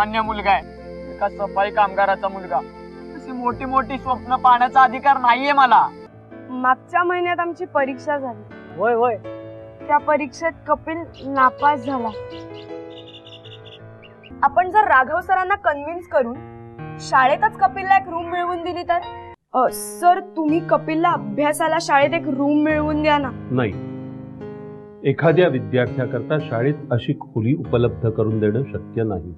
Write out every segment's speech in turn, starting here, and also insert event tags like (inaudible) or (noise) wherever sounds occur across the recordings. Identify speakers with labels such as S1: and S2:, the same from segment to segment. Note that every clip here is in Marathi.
S1: सामान्य मुलगा आहे. एका सफाई कामगाराचा मुलगा. अशी मोठी मोठी स्वप्न पाहण्याचा अधिकार नाहीये मला.
S2: मागच्या महिन्यात आमची परीक्षा झाली.
S1: होय होय.
S2: त्या परीक्षेत कपिल नापास झाला. आपण जर राघव सरांना कन्व्हिन्स करून शाळेतच कपिलला एक रूम मिळवून दिली तर? अ, सर तुम्ही कपिलला अभ्यासाला शाळेत एक रूम मिळवून द्या ना.
S3: नाही. एखाद्या विद्यार्थ्याकरता शाळेत अशी खोली उपलब्ध करून देणं शक्य नाही.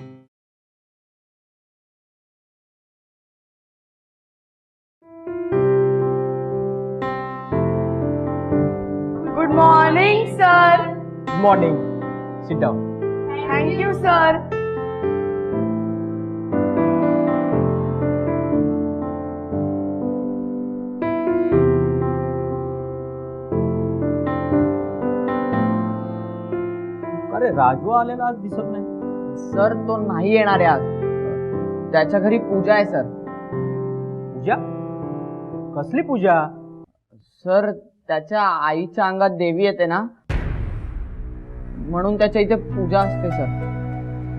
S2: Morning
S1: sit down
S2: thank you sir
S1: अरे राजू आलेला आज दिसत नाही. सर तो नाही येणार आहे आज. त्याच्या घरी पूजा आहे सर. पूजा? कसली पूजा? सर त्याच्या आईच्या अंगात देवी येते ना. म्हणून त्याच्या इथे पूजा असते सर.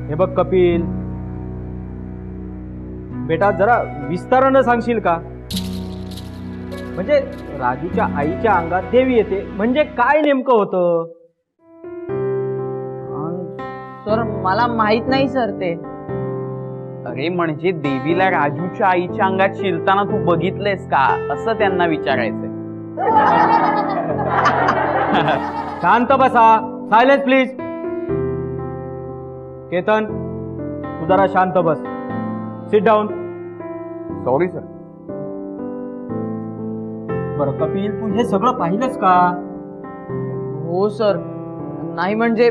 S4: हे बघ कपिल. बेटा जरा विस्तारानं सांगशील का? म्हणजे राजूच्या आईच्या अंगात देवी येते. म्हणजे काय नेमकं होतं?
S1: सर मला माहीत नाही सर ते.
S5: अरे म्हणजे देवीला राजूच्या आईच्या अंगात शिरताना तू बघितलेस का? असं त्यांना विचारायचंय. (laughs)
S4: शांत बसा. सायलेन्स प्लीज केतन तू जरा शांत बस सिट डाऊन
S5: सॉरी सर
S4: बरं कपिल तू हे सगळं पाहिलंस का?
S1: हो सर. नाही म्हणजे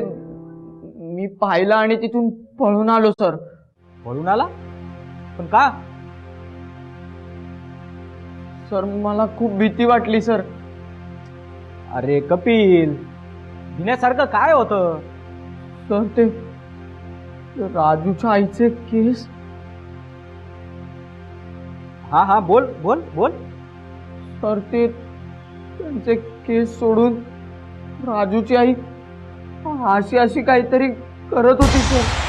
S1: मी पाहिलं आणि तिथून पळून आलो सर.
S4: पळून आला? पण का?
S1: सर मला खूप भीती वाटली सर.
S4: अरे कपिल. भिण्यासारखं काय होतं?
S1: सर ते राजूच्या आईचे केस?
S4: हा हा बोल बोल बोल.
S1: सर ते त्यांचे केस सोडून राजूची आई अशी अशी काहीतरी करत होती सर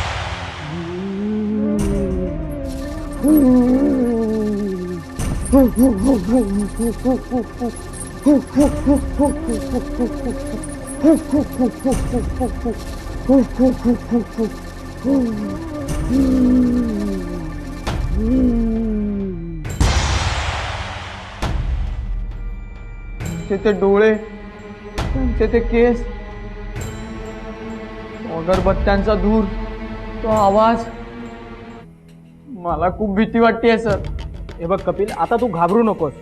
S1: त्यांचे ते डोळे त्यांचे ते केस अगरबत्त्यांचा धूर तो आवाज. मला खूप भीती वाटते सर.
S4: हे बघ कपिल आता तू घाबरू नकोस.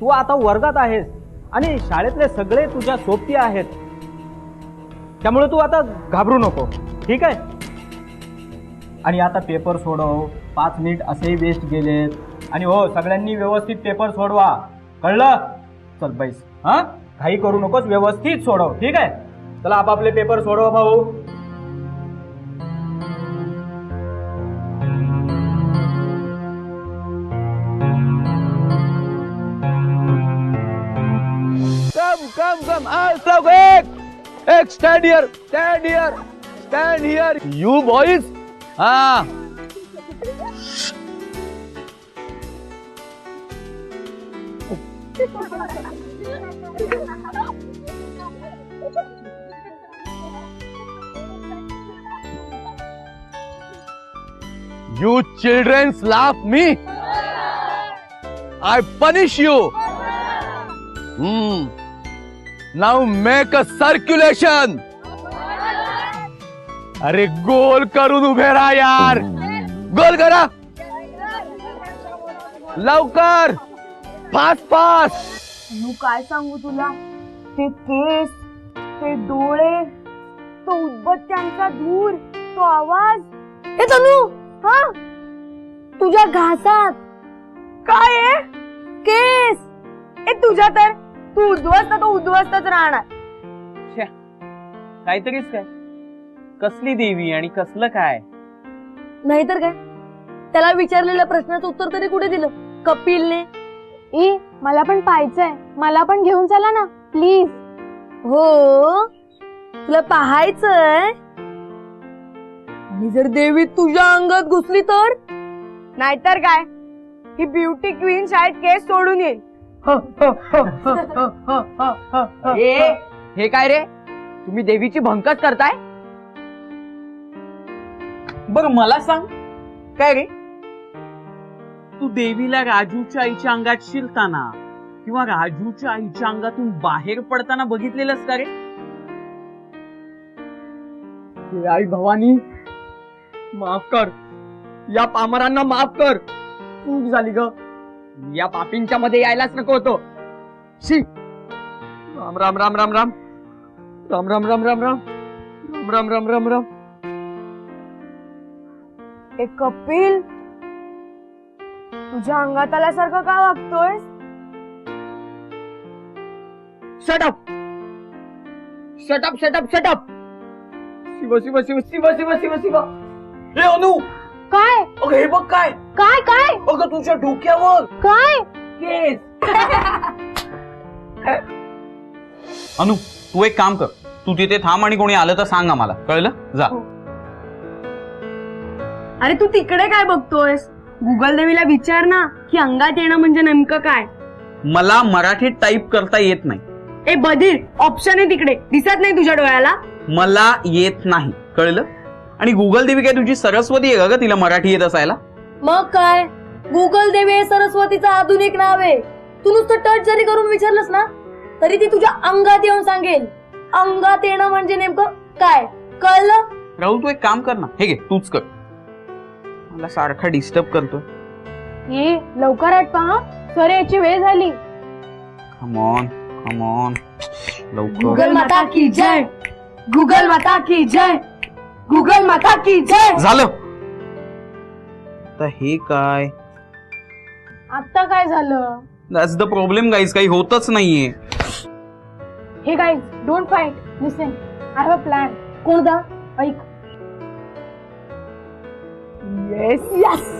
S4: तू आता वर्गात आहेस आणि शाळेतले सगळे तुझ्या सोबती आहेत. त्यामुळे तू आता घाबरू नको. ठीक आहे? आणि आता पेपर सोडव. पाच मिनिट असेही वेस्ट गेलेत. आणि हो सगळ्यांनी व्यवस्थित पेपर सोडवा. कळलं? चल बैस. हा? काही करू नकोस व्यवस्थित सोडव. ठीक आहे? चला आपापले पेपर सोडव भाऊ.
S6: कम कम come. All Hey, stand here. Stand here. Stand here. You boys. Ah. You children laugh me. I punish you. Hmm. Now make a circulation. अरे गोल करून उभे राहा यार. गोल करा. लवकर. फास्ट फास्ट
S2: अनु काय सांगू तुला? ते केस ते डोळे तो उदबत्त्यांचा धूर तो आवाज. हे तनू! हा? तुझ्या घासात. काय आहे केस. ए तुझ्या तर. तू उद्ध्वस्त तो उद्ध्वस्तच राहणार.
S5: काहीतरीच काय? कसली देवी आणि कसलं काय?
S2: नाहीतर काय? त्याला विचारलेल्या प्रश्नाचं उत्तर तरी कुठे दिलं? कपिलने?
S7: ई मला पण पाहायचंय. मला पण घेऊन चला ना प्लीज.
S2: हो? तुला पाहायचंय?
S8: आणि जर देवी तुझ्या अंगात घुसली तर? नाहीतर काय? ही ब्युटी क्वीन शाळेत केस सोडून येईल.
S1: ए हे काय रे? तुम्ही देवीची भंकच करताय?
S5: बर मला सांग. काय रे? तू देवीला राजूच्या आईच्या अंगात शिरताना किंवा राजूच्या आईच्या अंगातून बाहेर पडताना बघितलेलंस का रे?
S1: हे आई भवानी माफ कर. या पामरांना माफ कर. चूक झाली ग. या पापींच्या मध्ये यायलाच नको होतो. शी. राम राम राम राम राम. राम राम राम राम राम. राम राम राम राम राम.
S8: ए कपिल तुझ्या अंगात आल्यासारखं का वागतोय
S1: shut up shut up shut up shut up Shiv Shiv Shiv Shiv Shiv Shiv Shiv.
S5: हे अनु! अगं हे बघ काय.
S7: काय काय?
S5: अगं तुझ्या डोक्यावर.
S7: काय?
S5: केस. (laughs) अनु तू एक काम कर. तू तिथे थांब आणि कोणी आलं तर सांग आम्हाला. कळलं? जा.
S8: अरे तू तिकडे काय बघतोयस? गुगल देवीला विचार ना की अंगात येणं म्हणजे नेमकं काय?
S5: मला मराठीत टाईप करता येत नाही.
S8: ए बधीर ऑप्शन आहे तिकडे. दिसत नाही तुझ्या डोळ्याला?
S5: मला येत नाही. कळलं? आणि गुगल देवी काय तुझी सरस्वती आहे का ग? तिला मराठी येत असायला?
S8: मग काय? गुगल देवी हे सरस्वतीचं आधुनिक नाव आहे. तू नुसतं टच जरी करून विचारलंस ना तरी ती तुझ्या अंगात येऊन सांगेल. अंगात येणं म्हणजे नेमकं काय? कळलं?
S5: राहुल तू एक काम कर ना. हे घे तूच कर. मला सारखा डिस्टर्ब करतोय.
S7: ये लवकर आठवा हा सर याची वेळ झाली.
S5: कमॉन कमॉन लवकर.
S8: गुगल माता की जय. गुगल माता की जय. गुगल माता की जय.
S5: झालं. आता हे काय?
S7: आता काय झालं?
S5: दॅट्स द प्रॉब्लेम गाईज काही होतच नाहीये.
S7: Hey guys don't fight listen I have a plan
S8: कोणता?
S7: ऐक.
S8: येस यस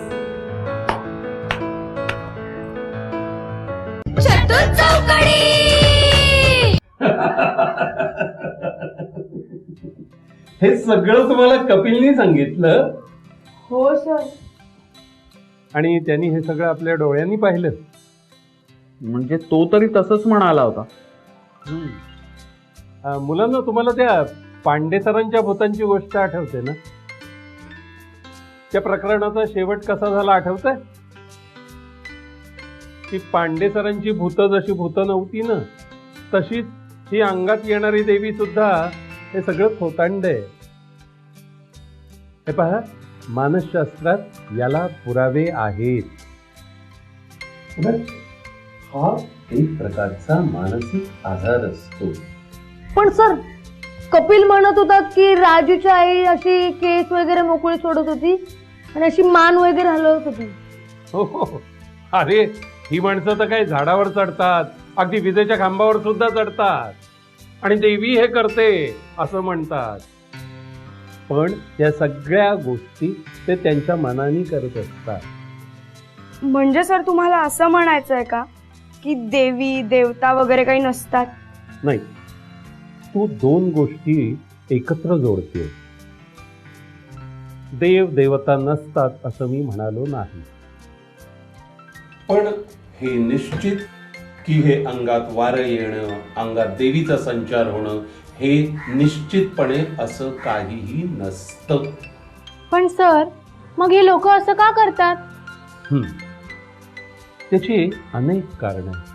S8: (laughs)
S3: हे सगळं तुम्हाला कपिलनी सांगितलं.
S8: हो सर.
S3: आणि त्यांनी हे सगळं आपल्या डोळ्यांनी पाहिलं.
S5: म्हणजे तो तरी तसंच म्हणाला होता.
S3: अं, मुलांना तुम्हाला त्या पांडे सरांच्या भूतांची गोष्ट आठवते ना? त्या प्रकरणाचा शेवट कसा झाला आठवतंय? की पांडे सरांची भूत जशी भूत नव्हती ना तशीच ही अंगात येणारी देवी सुद्धा हे सगळं खोतांड आहे. हे पहा मानसशास्त्रात याला पुरावे आहेत. हा एक प्रकारचा मानसिक आजार असतो.
S8: पण सर कपिल म्हणत होता की राजूची आई अशी केस वगैरे मोकळी सोडत होती आणि अशी मान वगैरे हलवत होती.
S3: हो हो हो. अरे ही माणसं तर काही झाडावर चढतात. अगदी विजेच्या खांबावर सुद्धा चढतात. आणि देवी हे करते असं म्हणतात. पण या सगळ्या गोष्टी ते त्यांच्या मनाने करत असतात.
S8: म्हणजे सर तुम्हाला असं म्हणायचं आहे का की देवी देवता वगैरे काही नसतात?
S3: नाही. तू दोन गोष्टी एकत्र जोडते. देव देवता नसतात असं मी म्हणालो नाही.
S9: पण हे निश्चित की हे अंगात वारं येणं अंगात देवीचा संचार होणं हे निश्चितपणे असं काहीही नसतं.
S7: पण सर मग हे लोक असं का करतात?
S3: हम्म. त्याची अनेक कारण आहेत.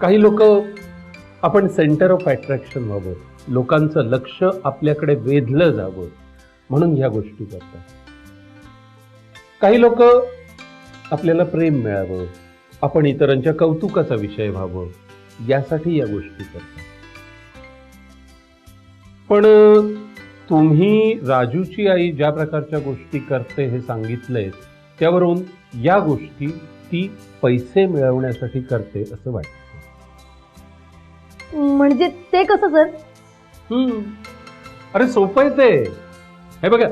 S3: काही लोक आपण सेंटर ऑफ अट्रॅक्शन व्हावं. लोकांचं लक्ष आपल्याकडे वेधलं जावं म्हणून ह्या गोष्टी करतात. काही लोक आपल्याला प्रेम मिळावं. आपण इतरांच्या कौतुकाचा विषय व्हावं यासाठी या गोष्टी करतात. पण तुम्ही राजूची आई ज्या प्रकारच्या गोष्टी करते हे सांगितलंय त्यावरून या गोष्टी ती पैसे मिळवण्यासाठी करते असं वाटतं.
S8: म्हणजे ते कसं सर?
S3: हम्म. अरे सोपं आहे ते. हे बघा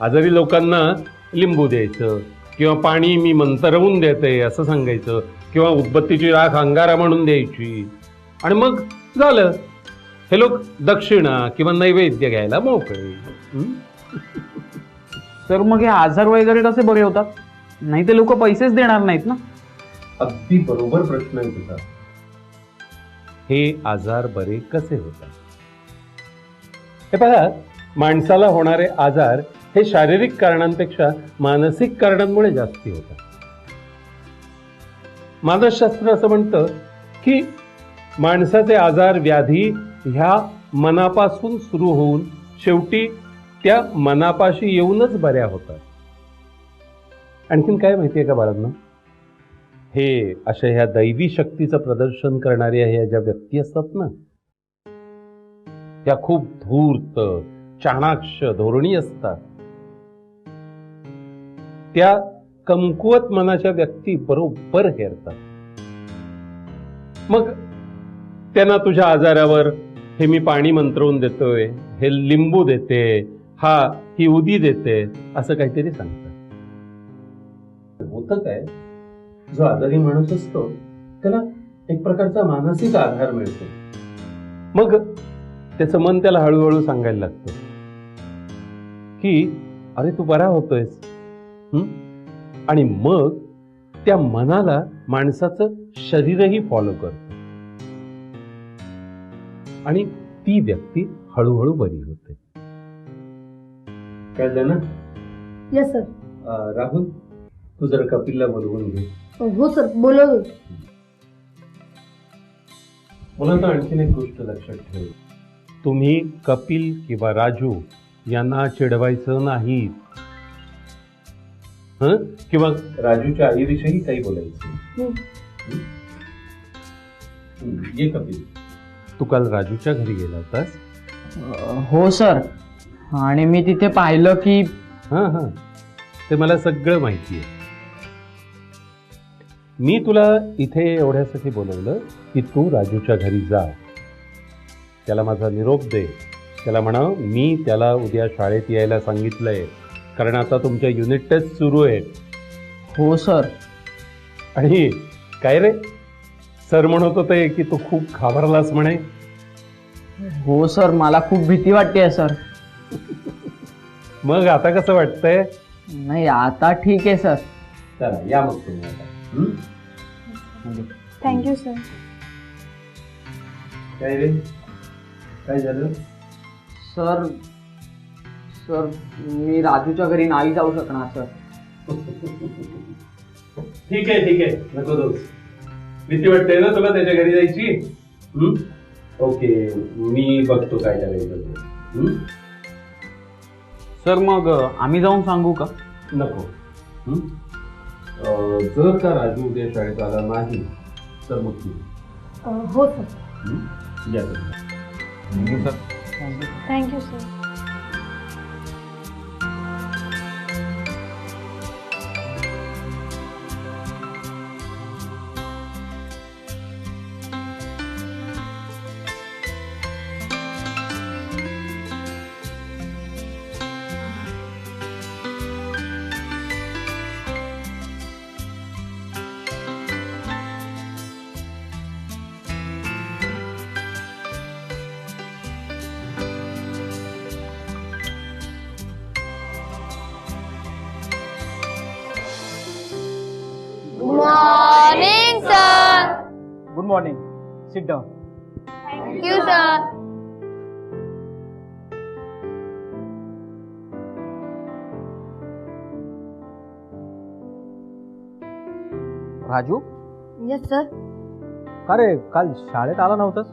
S3: आजारी लोकांना लिंबू द्यायचं किंवा पाणी मी मंतरवून देते असं सांगायचं किंवा उदबत्तीची राख अंगारा म्हणून द्यायची. आणि मग झालं. हे लोक दक्षिणा किंवा नैवेद्य घ्यायला मोकळे. हं?
S5: सर मग हे आजार वगैरे कसे बरे होतात? नाही ते लोक पैसेच देणार नाहीत ना?
S3: अगदी बरोबर प्रश्न आहे तुझा. हे आजार बरे कसे होतात? हे बघा माणसाला होणारे आजार हे शारीरिक कारणांपेक्षा मानसिक कारणांमुळे जास्ती होतात. मानसशास्त्र असं म्हणतं की माणसाचे आजार व्याधी ह्या मनापासून सुरू होऊन शेवटी त्या मनापाशी येऊनच बऱ्या होतात. आणखीन काय माहितीये का बाळांना? हे अशा ह्या दैवी शक्तीचं प्रदर्शन करणाऱ्या ह्या ज्या व्यक्ती असतात ना त्या खूप धूर्त चाणाक्ष धोरणी असतात. त्या कमकुवत मनाच्या व्यक्ती बरोबर हेरतात. मग त्यांना तुझ्या आजारावर हे मी पाणी मंत्रवून देतोय हे लिंबू देते हा ही उदी देते असं काहीतरी सांगतात. होतं काय? जो आजारी माणूस असतो त्याला एक प्रकारचा मानसिक आधार मिळतो. मग त्याचं मन त्याला हळूहळू सांगायला लागतं की अरे तू बरा होतोयस. आणि मग त्या मनाला माणसाचं शरीरही फॉलो करतं. आणि ती व्यक्ती हळूहळू बरी होते. ना?
S10: येस सर
S3: अं, राहुल तू जर कपिलला बोलवून घे.
S10: हो सर बोलवलं.
S3: मला तर आणखीन एक गोष्ट लक्षात ठेव. तुम्ही कपिल किंवा राजू यांना चिडवायचं नाही. हं? किंवा राजूच्या आईविषयी काही बोलायचं.
S10: हं.
S3: ये कपिल. तू काल राजूच्या घरी गेला होतास?
S1: हो सर. आणि मी तिथे पाहिलं की
S3: हां हां. ते मला सगळं माहिती आहे. मी तुला इथे एवढ्यासाठी बोलवलं की तू राजूच्या घरी जा. त्याला माझा निरोप दे. त्याला म्हणा मी त्याला उद्या शाळेत यायला सांगितलंय. कारण आता तुमच्या युनिट टेस्ट सुरू आहे.
S1: हो सर.
S3: आणि काय रे? सर म्हणत होते की तू खूप घाबरलास म्हणे.
S1: हो सर. मला खूप भीती वाटते सर.
S3: मग आता कसं वाटतंय?
S1: नाही आता ठीक आहे सर.
S3: चला या मग तुम्ही आता. हं?
S7: थँक्यू सर
S3: काय रे? काय झालं?
S1: सर सर मी राजूच्या घरी नाही जाऊ शकणार सर.
S3: ठीक आहे ठीक आहे. नको दोष भीती वाटते ना तुला त्याच्या घरी जायची? ओके मी बघतो काय करायचं ते.
S5: सर मग आम्ही जाऊन सांगू का?
S3: नको. हं? अं, जर का राजू उद्या शाळेत आला नाही तर मग तू.
S10: हो सर.
S3: हं? या तुम्ही.
S7: Thank you sir.
S4: Good morning sit down
S7: thank you sir
S4: Raju?
S10: Yes sir
S4: का रे काल शाळेत आला नव्हतास?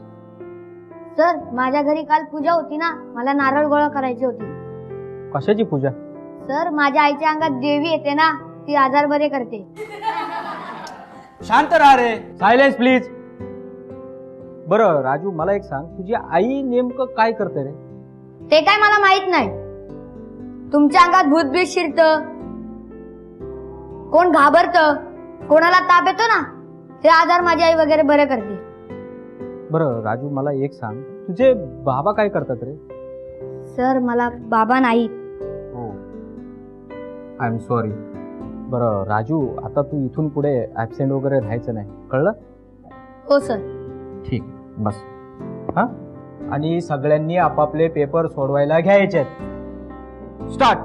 S10: सर माझ्या घरी काल पूजा होती ना. मला नारळ गोळा करायची होती.
S4: कशाची पूजा?
S10: सर माझ्या आईच्या अंगात देवी येते ना ती आजार बरे करते. (laughs)
S4: शांत राहा रे. सायलेन्स प्लीज बरं राजू मला एक सांग तुझी आई नेमकं काय करते रे?
S10: ते काय मला माहीत नाही. तुमच्या अंगात भूतभीत शिरत. कोण घाबरत? कोणाला ताप येतो ना? ते आजार माझी आई वगैरे बरे करते.
S4: बरं राजू मला एक सांग तुझे बाबा काय करतात रे?
S10: सर मला बाबा नाही.
S4: हो. आय एम सॉरी बरं राजू आता तू इथून पुढे ॲबसेंट वगैरे राहायचं नाही. कळलं?
S10: हो सर.
S4: ठीक. बस. हा? आणि सगळ्यांनी आपापले पेपर सोडवायला घ्यायचे स्टार्ट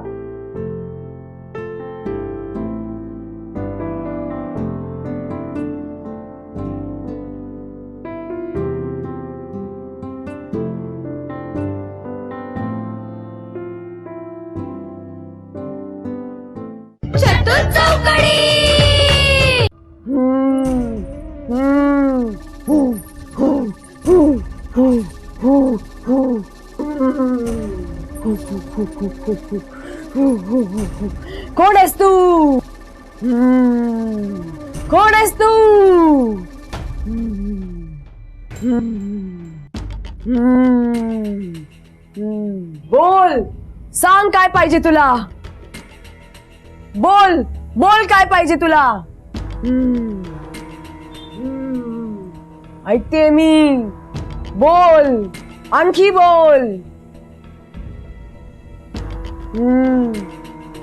S10: कोण आहेस तू? कोण आहेस तू? बोल. सांग काय पाहिजे तुला? बोल. बोल काय पाहिजे तुला? ऐकते मी. बोल. आणखी बोल.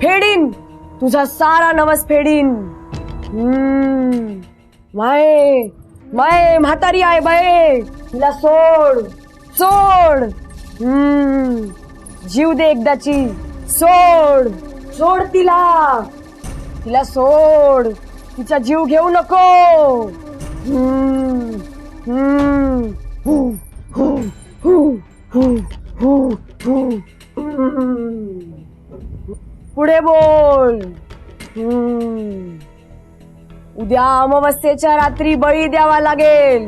S10: फेडीन. तुझा सारा नवस फेडीन. माये माये म्हातारी आहे बाये. तिला सोड. सोड. जीव दे एकदाची. सोड. सोड तिला. तिला सोड. तिचा जीव घेऊ नको. हु हु हु हु हु पुढे बोल. उद्या अमावस्येच्या रात्री बळी द्यावा लागेल.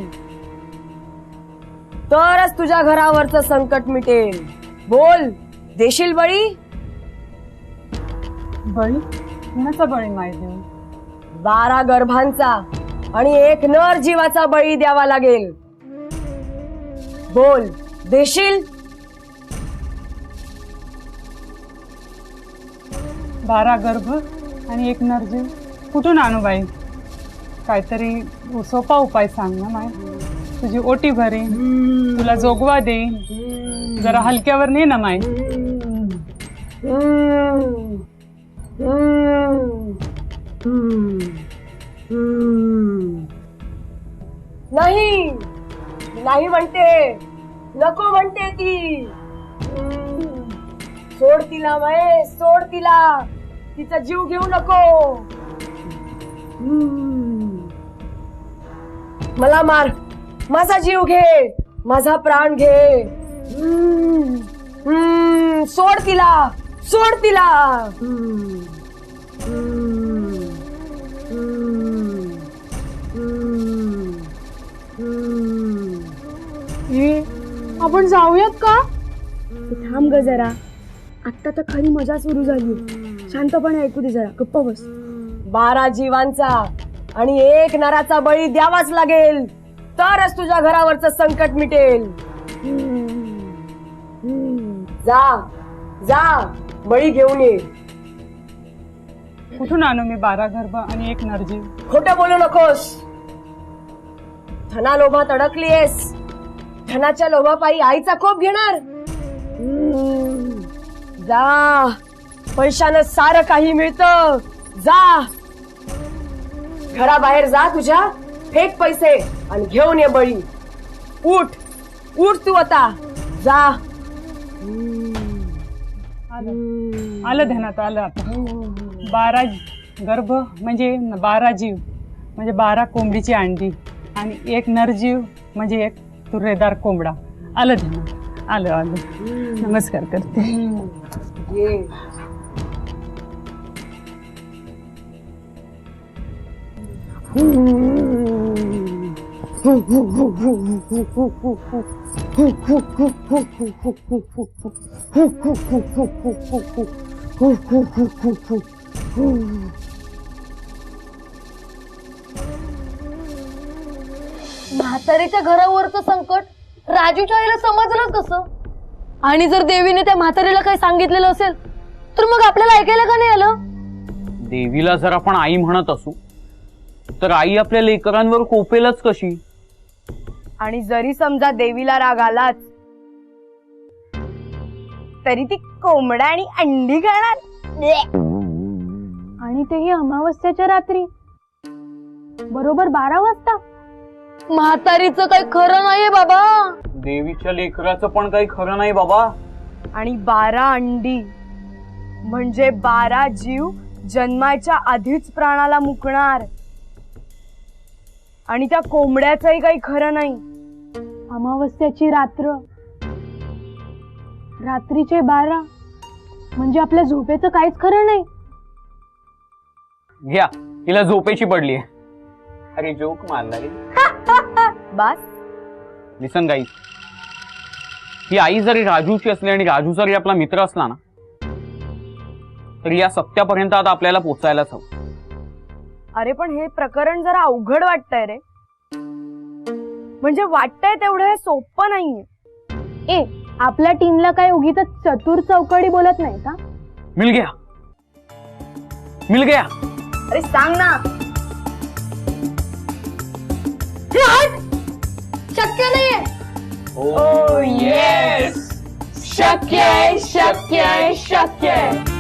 S10: तरच तुझ्या घरावरचं संकट मिटेल. बोल. देशील बळी?
S11: बळी? कुणाचा बळी माहिती देऊ
S10: बारा गर्भांचा आणि एक नर जीवाचा बळी द्यावा लागेल. बोल. देशील?
S11: बारा गर्भ आणि एक नरजीव कुठून आणू बाई? काहीतरी सोपा उपाय सांग ना माय. तुझी ओटी भरेन तुला जोगवा देईन. जरा हलक्यावर ने ना माय.
S10: नाही. नाही म्हणते. नको म्हणते ती. सोड तिला माय सोड तिला. तिचा जीव घेऊ नको. मला मार. माझा जीव घे. माझा प्राण घे. सोड तिला. सोड तिला.
S7: आपण जाऊयात का?
S10: थांब ग जरा. आत्ता तर खरी मजा सुरू झाली. शांतपणे ऐकू दे जरा गप्प बस. बारा जीवांचा आणि एक नराचा बळी द्यावाच लागेल तरच तुझ्या घरावरचं संकट मिटेल. जा जा बळी घेऊन ये.
S11: कुठून आणू मी बारा गर्भ आणि एक नरजीव?
S10: खोटं बोलू नकोस. धना लोभात अडकलीयस धनाच्या लोभापायी आईचा कोप घेणार. जा. पैशानं सारं काही मिळतं. जा. घराबाहेर जा तुझ्या. फेक पैसे आणि घेऊन ये बळी. उठ. उठ तू आता. जा.
S11: आलं. ध्यानात आलं आता. बारा गर्भ म्हणजे बारा जीव म्हणजे बारा कोंबडीची अंडी आणि एक नरजीव म्हणजे एक तुरेदार कोंबडा. आलं ध्यानात. आलं आलं. नमस्कार करते.
S10: ये.
S7: म्हातारीच्या घरावरचं संकट राजूच्या आईला समजलं कसं? आणि जर देवीने त्या म्हातारीला काही सांगितलेलं असेल तर मग आपल्याला ऐकायला का नाही आलं?
S5: देवीला जर आपण आई म्हणत असू तर आई आपल्या लेकरांवर कोपेलच कशी?
S10: आणि जरी समजा देवीला राग आलाच तरी ती कोंबडा आणि अंडी खाणार
S7: आणि तेही अमावस्याच्या रात्री. बरोबर बारा वाजता. म्हातारीचं काही खरं नाहीये बाबा.
S5: देवीच्या लेकराचं पण काही खरं नाही बाबा.
S2: आणि बारा अंडी म्हणजे बारा जीव जन्माच्या आधीच प्राणाला मुकणार. आणि त्या कोंबड्याचंही काही खरं नाही.
S7: अमावस्याची रात्र. रात्रीचे बारा. म्हणजे आपल्या झोपेचं काहीच खरं नाही.
S5: घ्या तिला झोपेची पडली अरे जोक मारला रे (laughs)
S2: बास.
S5: लिसन गाई ही आई जरी राजूची असली आणि राजू जरी आपला मित्र असला ना तरी या सत्यापर्यंत आता आपल्याला पोचायलाच हवं.
S2: अरे पण हे प्रकरण जरा अवघड वाटतंय रे. म्हणजे वाटतंय तेवढं हे सोपं नाहीये.
S7: ए आपल्या टीमला काय उगीच चतुर चौकडी बोलत नाही का?
S5: मिल गया मिल गया
S2: अरे सांग ना.
S7: शक्य नाहीये.
S2: शक्य आहे शक्य आहे शक्य. आहे